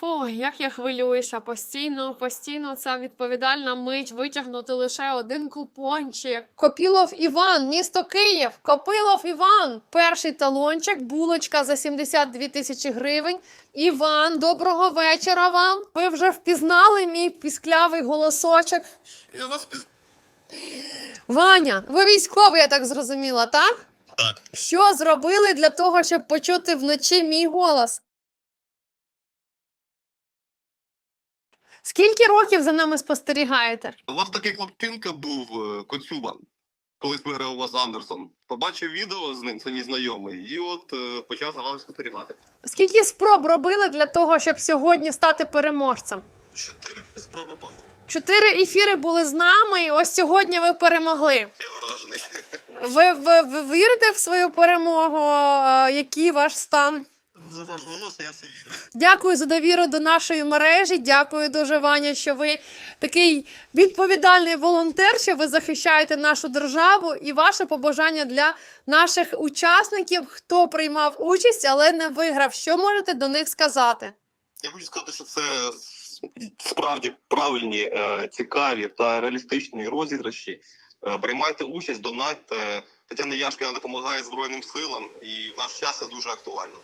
Фу, як я хвилююся постійно, постійно ця відповідальна мить витягнути лише один купончик. Копілов Іван, місто Київ. Копилов Іван. Перший талончик, булочка за 72 тисячі гривень. Іван, доброго вечора вам. Ви вже впізнали мій пісклявий голосочок. Я вас піз... Ваня, ви військовий, я так зрозуміла, так? Так. Що зробили для того, щоб почути вночі мій голос? Скільки років за нами спостерігаєте? У вас такий хлопчинка був е, Коцюба, колись виграв у вас Андерсон. Побачив відео з ним, це мій знайомий, і от е, почав за вами спостерігати. Скільки спроб робили для того, щоб сьогодні стати переможцем? Чотири спроби пан. Чотири ефіри були з нами, і ось сьогодні ви перемогли. Я вражений. Ви, ви, ви вірите в свою перемогу? Е, Який ваш стан? Дякую за довіру до нашої мережі. Дякую дуже, Ваня, що ви такий відповідальний волонтер, що ви захищаєте нашу державу і ваше побажання для наших учасників, хто приймав участь, але не виграв. Що можете до них сказати? Я хочу сказати, що це справді правильні, е, цікаві та реалістичні розіграші. Е, Приймайте участь, донатьте. Тетяна Яшкіна допомагає Збройним силам, і в наш час це дуже актуально.